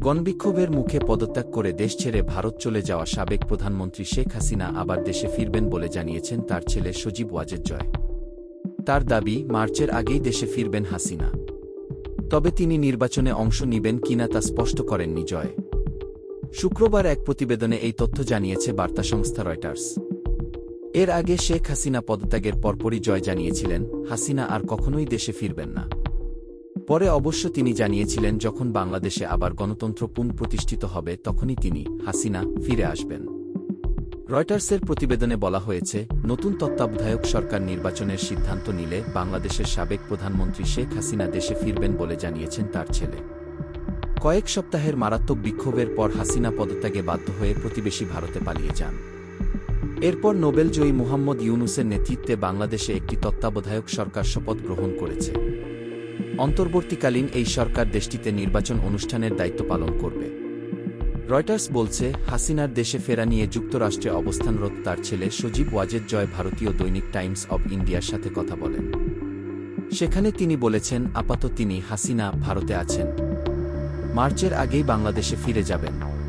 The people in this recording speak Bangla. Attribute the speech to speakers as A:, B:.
A: গণবিক্ষোভের মুখে পদত্যাগ করে দেশ ছেড়ে ভারত চলে যাওয়া সাবেক প্রধানমন্ত্রী শেখ হাসিনা আবার দেশে ফিরবেন বলে জানিয়েছেন তার ছেলে সজীব ওয়াজেদ জয়। তার দাবি, মার্চের আগেই দেশে ফিরবেন হাসিনা। তবে তিনি নির্বাচনে অংশ নিবেন কিনা তা স্পষ্ট করেননি জয়। শুক্রবার এক প্রতিবেদনে এই তথ্য জানিয়েছে বার্তা সংস্থা রয়টার্স। এর আগে শেখ হাসিনা পদত্যাগের পরপরই জয় জানিয়েছিলেন, হাসিনা আর কখনোই দেশে ফিরবেন না। পরে অবশ্য তিনি জানিয়েছিলেন, যখন বাংলাদেশে আবার গণতন্ত্র পুনঃপ্রতিষ্ঠিত হবে, তখনই তিনি হাসিনা ফিরে আসবেন। রয়টার্সের প্রতিবেদনে বলা হয়েছে, নতুন তত্ত্বাবধায়ক সরকার নির্বাচনের সিদ্ধান্ত নিলে বাংলাদেশের সাবেক প্রধানমন্ত্রী শেখ হাসিনা দেশে ফিরবেন বলে জানিয়েছেন তার ছেলে। কয়েক সপ্তাহের মারাত্মক বিক্ষোভের পর হাসিনা পদত্যাগে বাধ্য হয়ে প্রতিবেশী ভারতে পালিয়ে যান। এরপর নোবেলজয়ী মুহাম্মদ ইউনুসের নেতৃত্বে বাংলাদেশে একটি তত্ত্বাবধায়ক সরকার শপথ গ্রহণ করেছে। অন্তর্বর্তীকালীন এই সরকার দেশটিতে নির্বাচন অনুষ্ঠানের দায়িত্ব পালন করবে। রয়টার্স বলছে, হাসিনার দেশে ফেরা নিয়ে যুক্তরাষ্ট্রে অবস্থানরত তার ছেলে সজীব ওয়াজেদ জয় ভারতীয় দৈনিক টাইমস অব ইন্ডিয়ার সাথে কথা বলেন। সেখানে তিনি বলেছেন, আপাতত তিনি হাসিনা ভারতে আছেন। মার্চের আগেই বাংলাদেশে ফিরে যাবেন।